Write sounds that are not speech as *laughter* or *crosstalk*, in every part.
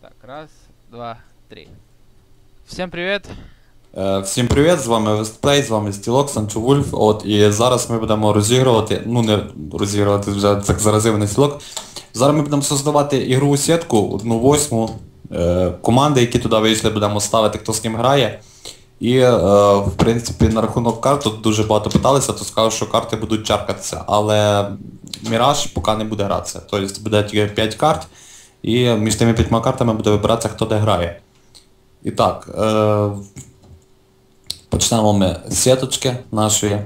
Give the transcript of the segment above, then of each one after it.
Так, раз, два, три. Всем привет! Е, Всім привіт, з вами Вестплей, з вами Стілок, Санчо Вульф. От, і зараз ми будемо розігрувати, ну не розігрувати вже так заразив на стілок. Зараз ми будемо создавати ігрову сітку, одну восьму. Е, команди, які туди вийшли, будемо ставити, хто з ким грає. І е, в принципі на рахунок карт тут дуже багато питалися, то скажу, що карти будуть чаркатися, але Міраж поки не буде гратися. Тобто буде тільки 5 карт, і між тими 5 картами буде вибиратися, хто де грає. І так, е, Почнемо ми з сіточки нашої.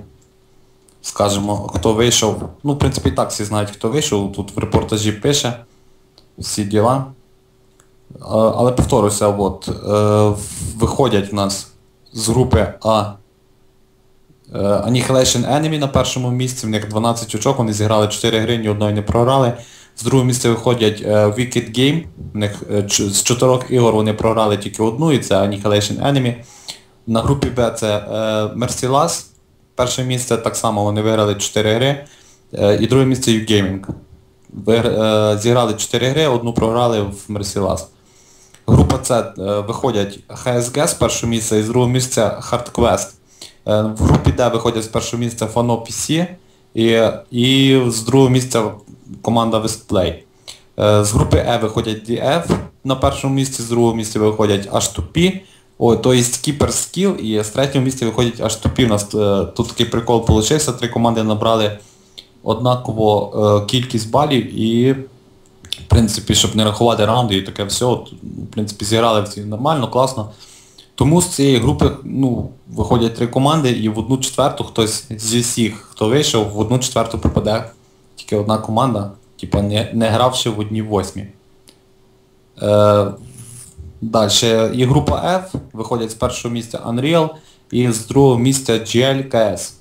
Скажемо, хто вийшов. Ну, в принципі, так всі знають, хто вийшов. Тут в репортажі пише всі діла. Е, Але повторюся, от, е, виходять в нас з групи А е, Annihilation Enemy на першому місці, в них 12 очок, вони зіграли 4 гри, ні одної не програли. З другого місця виходять е, Wicked Game, в них е, з 4 ігор вони програли тільки одну, і це Annihilation Enemy. На групі Б це е, Merciless. Перше місце так само вони виграли 4 гри. І друге місце U-Gaming. Зіграли 4 гри, одну програли в Merciless. Група С виходять HSG з першого місця і з другого місця HardQuest. В групі Д виходять з першого місця Fano PC і, і з другого місця команда. Е, З групи Е виходять DF на першому місці, з другого місця виходять H2P. Ой, то є Keeper Skill і з третього місця виходять H2P. У нас е, тут такий прикол вийшов, три команди набрали однаково е, кількість балів і, в принципі, щоб не рахувати раунди і таке все, от, в принципі, зіграли всі нормально, класно. Тому з цієї групи ну, виходять три команди і в одну четверту хтось зі всіх, хто вийшов, в одну четверту попаде тільки одна команда, типа не, не гравши в одній восьмі. Е, Далі і група F виходять з першого місця Unreal і з другого місця GLKS.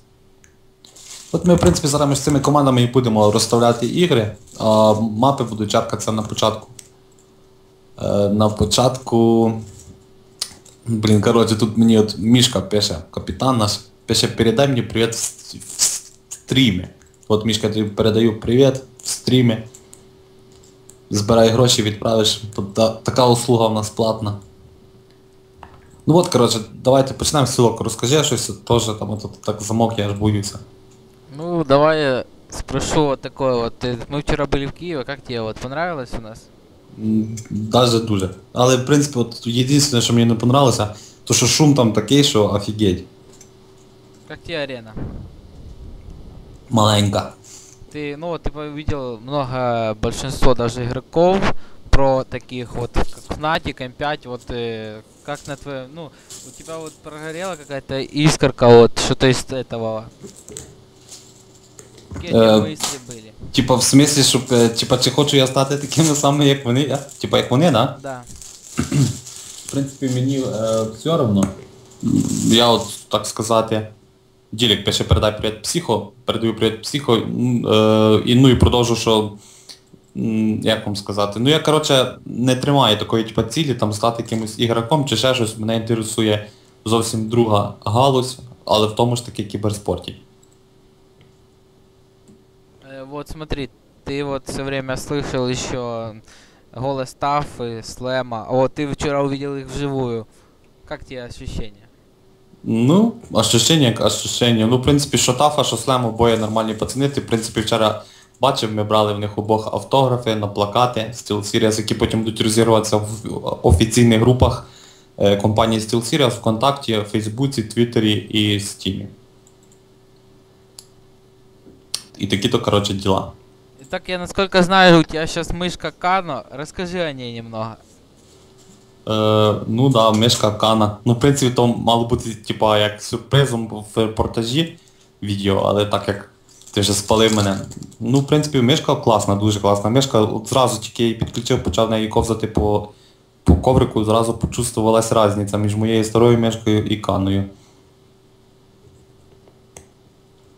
От ми, в принципі, зараз між цими командами і будемо розставляти ігри, а мапи будуть чаркатися на початку. Е, на початку. Блін, коротше, тут мені от Мішка пише, капітан наш, пише, передай мені привіт в, стрімі. От Мішка, тобі передаю привіт в стрімі. Збирай гроші, відправиш. Тут та- така услуга в нас платна. Ну от, коротше, давайте почнемо з цілок. Розкажи щось, теж там от, так замок, я аж боюся. Ну, давай я спрошу вот такое вот. Ты- Мы вчера были в Киеве, как тебе вот понравилось у нас? М, Даже дуже. Але в принципі, от єдине, що мені не понравилося, то що шум там такий, що офігеть. Как тебе арена? Маленька. Ты, ну вот ты увидел много, большинство даже игроков про таких вот, как Fnatic, M5, вот э, как на твоем, ну, у тебя вот прогорела какая-то искорка, вот, что-то из этого. Какие у тебя Э, мысли были? Типа, в смислі, щоб, е, типа, чи хочу я стати такими самими, як вони, я? Типа, як вони, да? Да. В принципі, мені е, все одно. Я от, так сказати, Ділік пише передай привіт психо, передаю привіт психо, м, е, і ну і продовжу, що м, як вам сказати, ну я коротше не тримаю такої типу, цілі, там стати якимось ігроком чи ще щось, мене інтересує зовсім друга галузь, але в тому ж таки кіберспорті. Э, Вот смотри, ты вот все время слышал еще голос Тафы, Слэма. А Вот ты вчера увидел их вживую. Как тебе ощущения? Ну, ощущення як ощущення. Ну, в принципі, що Тафа, що Слем, обоє нормальні пацани. Ти, в принципі, вчора бачив, ми брали в них обох автографи на плакати SteelSeries, які потім будуть розірватися в офіційних групах е, компанії SteelSeries ВКонтакті, Фейсбуці, Твіттері і Стімі. І такі-то, коротше, діла. Итак, я насколько знаю, у тебя сейчас мышка Кано. Расскажи о ней немного. Е, ну да, мишка Кана. Ну, в принципі, то мало бути, типа, як сюрпризом в репортажі відео, але так як ти вже спалив мене. Ну, в принципі, мишка класна, дуже класна. Мишка от зразу тільки її підключив, почав неї ковзати по, по коврику, зразу почувствувалась різниця між моєю старою мишкою і каною.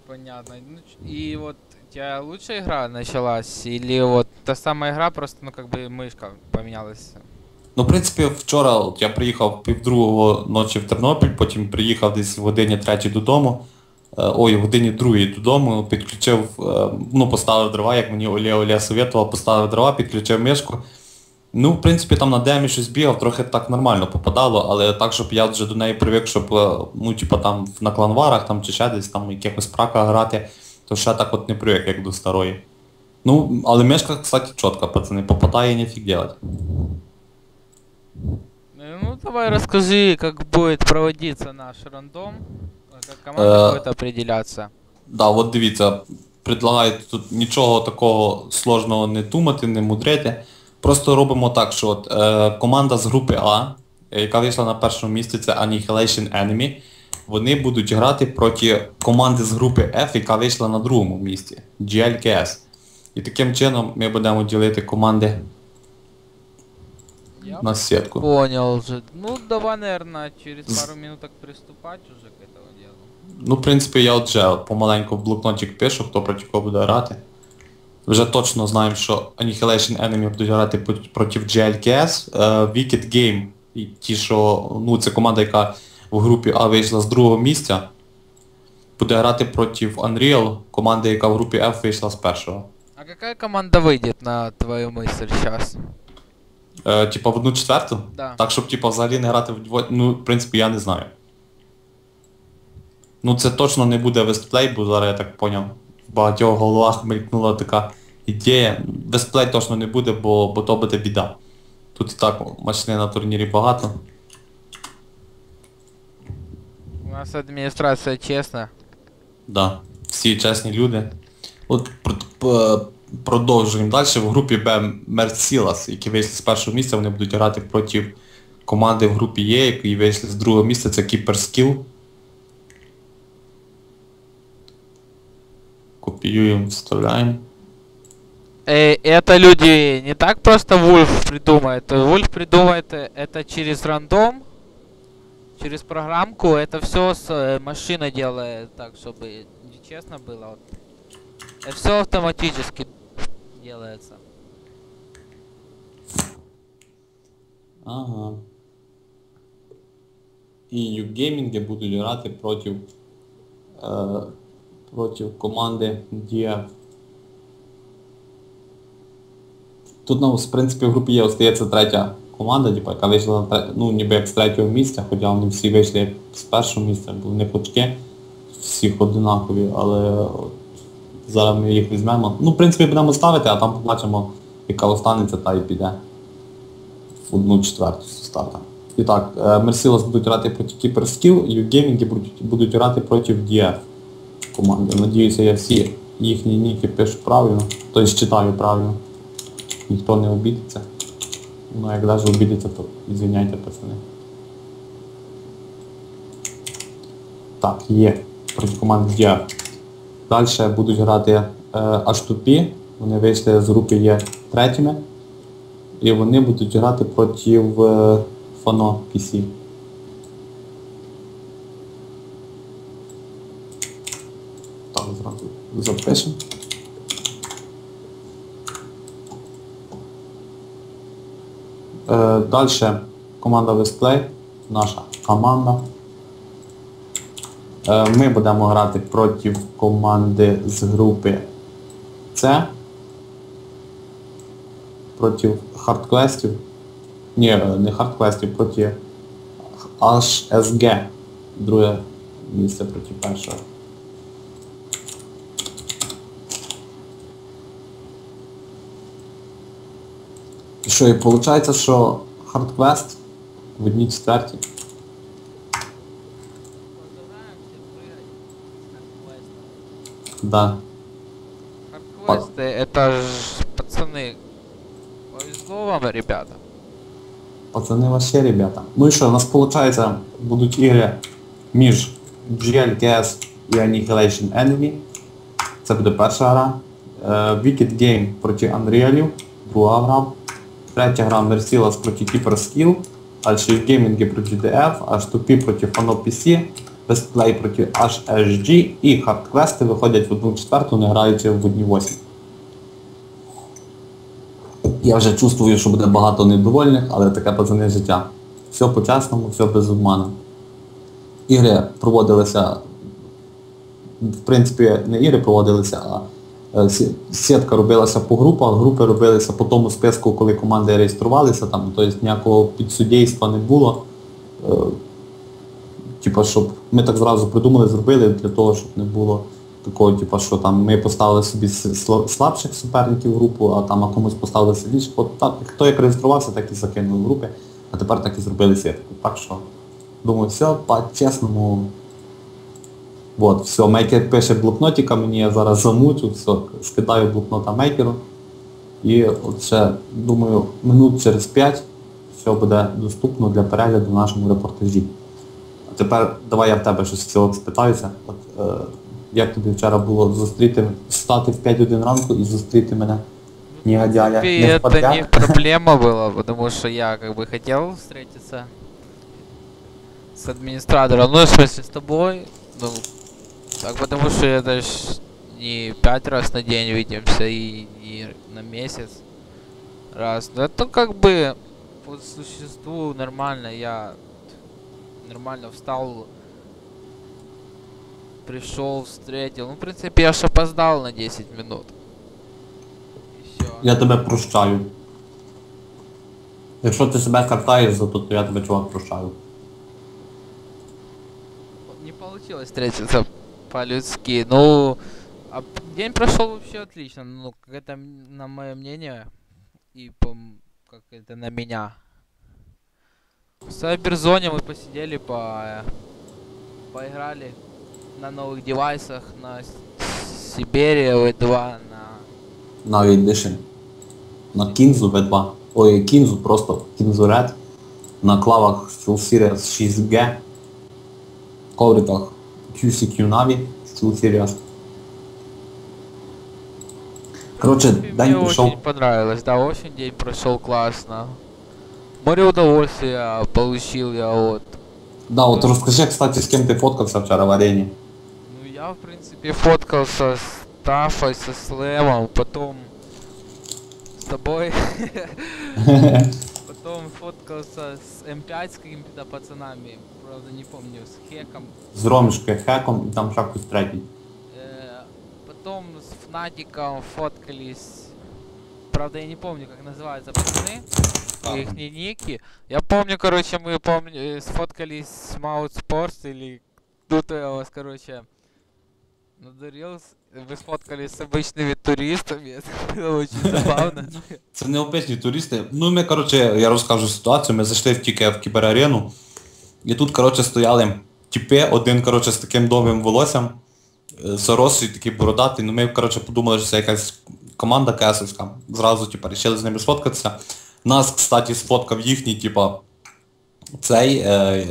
Понятно. Ну, И вот у тебя лучшая игра началась? Или та самая игра, просто, ну, как бы мышка поменялась? Ну, в принципі, вчора от я приїхав півдругого ночі в Тернопіль, потім приїхав десь в годині третій додому. Е, Ой, в годині другій додому, підключив, е, ну, поставив дрова, як мені Оля Оля советував, поставив дрова, підключив мишку. Ну, в принципі, там на демі щось бігав, трохи так нормально попадало, але так, щоб я вже до неї привик, щоб, е, ну, типа там на кланварах там, чи ще десь там якихось праках грати, то ще так от не привик, як до старої. Ну, але мешка, кстати, чітко, пацани, попадає нефіг делать Э, Ну давай расскажи, как будет проводиться наш рандом, э, как команда Э, будет определяться. Да, от дивіться, предлагаю тут нічого такого сложного не думати, не мудрити. Просто робимо так, що от, е, команда з групи А, е, яка вийшла на першому місці, це Annihilation Enemy, вони будуть грати проти команди з групи F, яка вийшла на другому місці, GLKS. І таким чином ми будемо ділити команди Я на сітку. понял уже. Ну давай, наверное, через пару минуток приступать уже к этому делу. Ну, в принципі, я от вже от помаленьку в блокнотик пишу, хто проти кого буде грати. Вже точно знаємо, що Annihilation Enemy будуть грати пот- проти GLKS, е, Wicked Game, і ті, що, ну, це команда, яка в групі А вийшла з другого місця, буде грати проти Unreal, команди, яка в групі F вийшла з першого. А какая команда выйдет на твою мысль сейчас? Е, типа в одну четверту? Да. Так, щоб типа взагалі не грати в дво... Ну, в принципі, я не знаю. Ну це точно не буде вестплей, бо зараз я так поняв. В багатьох головах мелькнула така ідея. Вестплей точно не буде, бо, бо то буде біда. Тут і так мачни на турнірі багато. У нас администрация честная. Да. Всі чесні люди. От пр- п- продовжуємо далі. В групі Б Мерсілас, які вийшли з першого місця, вони будуть грати проти команди в групі Є, які вийшли з другого місця, це Keeper Skill. Копіюємо, вставляємо. Э, это люди не так просто Вульф придумает. Вульф придумает э, это через рандом, через программку. Это все с э, машина делает так, чтобы честно было. Вот. Это все автоматически делается. Ага. І югеймінги будуть грати проти, е, проти команди DF. Тут, ну, в принципі, в групі є остається третя команда, типу, яка вийшла на ну, ніби як з третього місця, хоча вони всі вийшли як з першого місця, бо вони очки всіх одинакові, але от, зараз ми їх візьмемо. Ну, в принципі, будемо ставити, а там побачимо, яка останеться, та і піде в одну четверту состав. І так, Мерсілос будуть грати проти Skill, Югеймінги будуть грати проти DF команди. Надіюся, я всі їхні ніки пишу правильно, тобто читаю правильно. Ніхто не обідеться. Ну як навіть обідеться, то звиняйте, пацани. Так, є. Проти команди DF. Далі будуть грати е, H2P, вони вийшли з групи Є третіми. І вони будуть грати проти е, Фано PC. Так, зразу запишемо. Е, Далі команда Westplay, наша команда. Е, Ми будемо грати проти команди з групи С проти хардквестів. Ні, не хардквестів, проти HSG. Друге місце проти першого. І що, і виходить, що хардквест в одній четвертій. Да. Хардквесты, это ж, пацаны, повезло вам, ребята. Пацани вообще, ребята. Ну і що, у нас виходить, будуть ігри між GLKS і Annihilation Enemy. Це буде перша гра. Е, Wicked Game проти Unreal, друга гра. Третя гра Merciless проти Keeper Skill. Далі Gaming проти DF, H2P проти Fano PC, проти HSG і хардквести виходять в одну четверту, не граючи в одній восьмій. Я вже чувствую, що буде багато недовольних, але таке пацани життя. Все по-чесному, все без обману. Ігри проводилися, в принципі, не ігри проводилися, а е, сітка робилася по групах, групи робилися по тому списку, коли команди реєструвалися, там, тобто ніякого підсудейства не було. Типа, щоб ми так зразу придумали, зробили для того, щоб не було такого, типа, що там ми поставили собі слабших суперників в групу, а там а комусь поставили сильніших. От так, хто як реєструвався, так і закинули в групи, а тепер так і зробили сітку. Так що, думаю, все по-чесному. От, все, мейкер пише блокнотика, мені я зараз замучу, все, скидаю блокнота мейкеру. І от ще, думаю, минут через 5 все буде доступно для перегляду в нашому репортажі. А тепер давай я в тебе щось цього спитаюся. От, е, як тобі вчора було зустріти, встати в 5 ранку і зустріти мене негодяя? И не в это подвях? не проблема была, потому что я как бы хотел встретиться с администратором, ну, в смысле, с тобой, ну, так потому что это ж не пять раз на день видимся и не на месяц раз. Ну, это как бы по существу нормально, я нормально встал, пришел, встретил. Ну, в принципе, я ж опоздал на 10 минут. Я тебе прощаю. Якщо ти себе картаєш за то, то я тебе чувак прощаю. Не получилось встретиться по-людски. Ну, а день прошел вообще отлично. Ну, как это на мое мнение и по, как это на меня. В Сайберзоне мы посидели, по, э, поиграли на новых девайсах, на С- Сибири V2, на... На Edition. На Кінзу V2. Ой, Кінзу просто Кінзу Red. На клавах SteelSeries 6G. Ковриках QCQ Navi SteelSeries. Короче, В принципе, день мне пришел. очень понравилось, да, очень день прошел классно. Море удовольствия получил я от Да, от розкажи, кстати, з ким ти фоткався вчора в арені. Ну, я, в принципе, фоткался с Тафой, со Слэмом, потом с тобой, *laughs* потом фоткался с М5 с какими-то пацанами, правда, не помню, с Хеком, З Ромішкою Хеком і там ще хтось третій. Э, потом с Фнатиком фоткались, правда, я не помню, как называются пацаны, А. их ники. Я помню, короче, мы помню, э, сфоткались с Маут Спортс или кто-то я вас, короче, надурил. с- Вы сфоткались с обычными туристами, *laughs* это было очень забавно. *laughs* Це не обичні туристи. Ну ми, коротше, я розкажу ситуацію, ми зайшли в тільки в кіберарену. І тут, коротше, стояли тіпи, один, коротше, з таким довгим волоссям, е, соросий, такий бородатий. Ну ми, коротше, подумали, що це якась команда кесовська. Зразу, типа, рішили з ними сфоткатися. Нас, кстати, сфоткав їхній, типа, цей, е,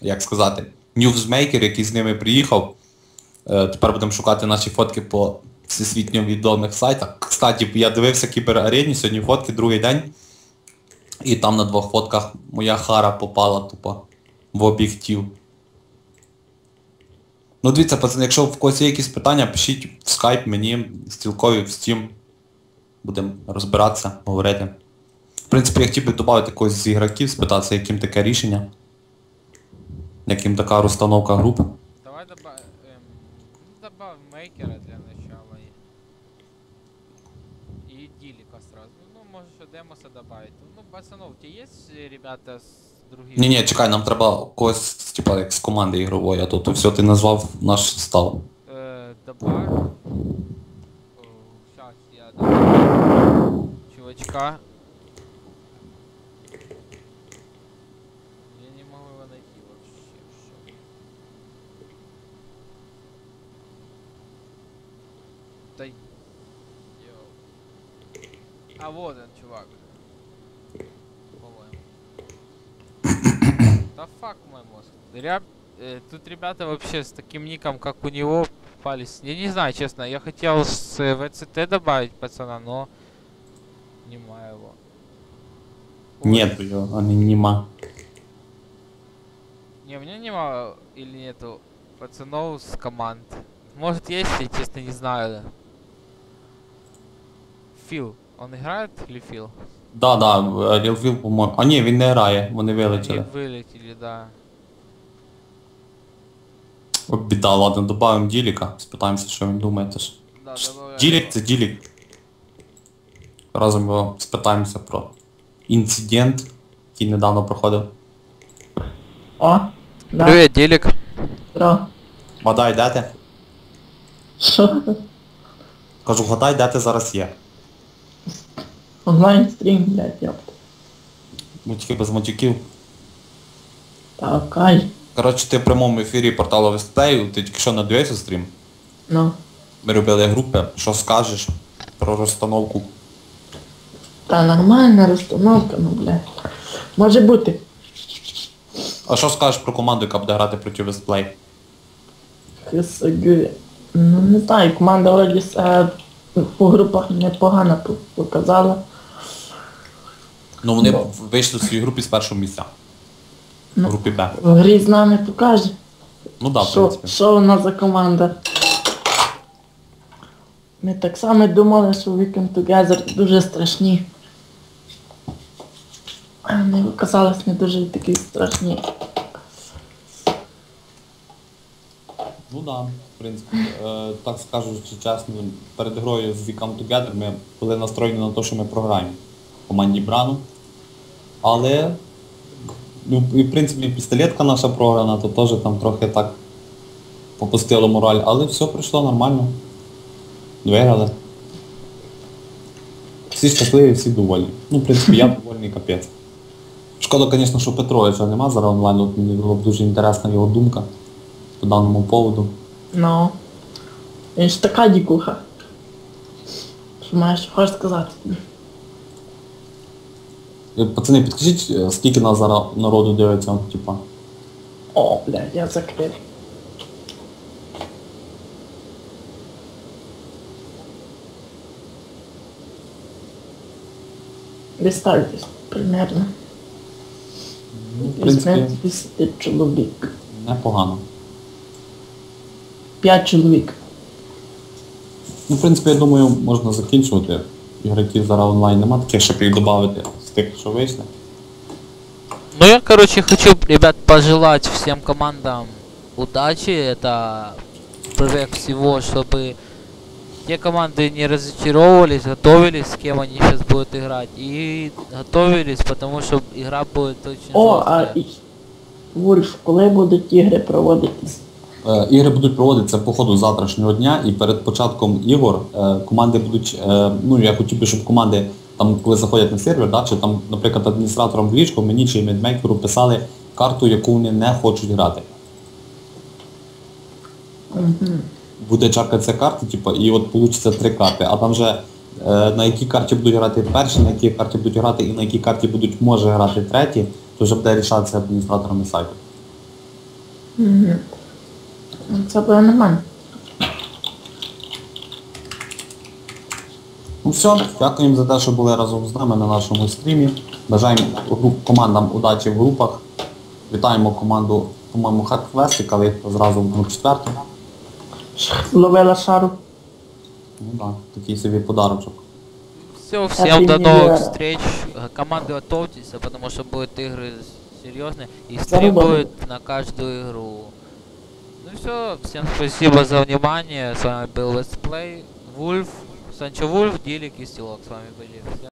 як сказати, ньюзмейкер, який з ними приїхав. Е, Тепер будемо шукати наші фотки по всесвітньо відомих сайтах. Кстати, я дивився кіберарені, сьогодні фотки, другий день. І там на двох фотках моя хара попала тупо в об'єктив. Ну дивіться, пацани, якщо в когось є якісь питання, пишіть в скайп мені, стілкові, в Steam. Будемо розбиратися, говорити. В принципі, я хотів би додати когось з ігроків, спитатися, яким таке рішення. Яким така розстановка групи. Давай добавим, добавим мейкера для начала. И, и дилика сразу. Ну, можешь еще демоса добавить. Ну, пацанов, у тебя есть э, ребята с других? Ні, ні, чекай, нам треба когось, типа, як з команди ігрової, а то, то все ти назвав наш став. Э, добавь. Сейчас я добавлю чувачка. Да йоу. А вот он, чувак. По-моему. Да фак мой мозг. Ря- э, тут ребята вообще с таким ником, как у него, попались. Я не знаю, честно, я хотел с э, ВЦТ добавить пацана, но нема его. Ой, Нет його, а не нема. Не, у меня нема или нету пацанов с команд. Может есть, я честно не знаю. Фил, он играет или Фил? Да, да, Рілфіл, по-моєму. А ні, він не грає, вони Они вилетіли. вылетели, да. О, біда, ладно, добавимо Діліка, спитаємося, що він думає теж. да. Ділік це ділік. Разом його спитаємося про інцидент, який недавно проходив. О, да, Привет, Делик. здорово. Гадай, де ти? Що? Кажу, гадай, де ти зараз є. Онлайн стрім, блядь, ёпта. Тільки без матюків. Та кай. Коротше, ти в прямому ефірі порталу Вестплею, ти тільки що не дивився стрім. Ну. Ми робили групи. Що скажеш про розстановку? Та нормальна розстановка, ну блядь. Може бути. А що скажеш про команду, яка буде грати проти Вестплей? ХСГ. Ну не знаю, команда вроді себе по групах непогано показала. Ну вони Ну. вийшли в своїй групі з першого місця. В Ну. групі Б. В грі з нами покаже. Ну да, в що, принципі. що вона за команда. Ми так само думали, що Weekend Together дуже страшні. А вони оказались не дуже такі страшні. Ну да, в принципі. Е, так скажучи чесно, перед грою з Wecome Together ми були настроєні на те, що ми програємо команді Брану. Але, ну, і в принципі, пістолетка наша програна, то теж там трохи так попустило мораль, але все пройшло нормально. Виграли. Всі щасливі, всі довольні. Ну, в принципі, я довольний капець. Шкода, звісно, що Петровича нема зараз онлайн, от мені було б дуже інтересна його думка по даному поводу. Ну. Він ж така дікуха. Що маєш хочеш сказати? Е, Пацани, підкажіть, е, скільки нас зараз народу дивиться, типа. О, блядь, я закрив. Так примерно. Ну, в принципі, 10 чоловік. непогано. 5 чоловік. Ну, в принципі, я думаю, можна закінчувати. Ігроків зараз онлайн нема таких, щоб їх додати з тих, що вийшли. Ну я, короче, хочу, ребят, пожелать всем командам удачи. Это прежде всего, чтобы те команды не разочаровывались, готовились, с кем они сейчас будут играть. И готовились, потому что игра будет очень О, а жесткая. і... Вульф, коли будуть ігри проводитись? Е, Ігри будуть проводитися по ходу завтрашнього дня і перед початком ігор е, команди будуть, е, ну я хотів би, щоб команди там, коли заходять на сервер, да, чи там, наприклад, адміністраторам в ліжку, мені чи медмейкеру писали карту, яку вони не хочуть грати. Угу. буде чарка карти, типу, і от вийде три карти. А там вже е, на якій карті будуть грати перші, на якій карті будуть грати і на якій карті будуть може грати треті, то вже буде рішатися адміністраторами сайту. Угу. Це буде нормально. Ну все, дякуємо за те, що були разом з нами на нашому стрімі. Бажаємо груп, командам удачі в групах. Вітаємо команду, по-моєму, Хардквест, яка виїхала зразу в групу четверту. Ловила шару. Ну так, такий собі подарочок. Все, всем до Happy New новых Year. встреч. Э, Команды готовьтесь, а потому что будут игры серьезные. И стрим Зарубаны. будет на каждую игру. Ну все, всем спасибо за внимание. С вами был Let's Play, Вульф, Санчо Вульф, Дилик и Стилок с вами были.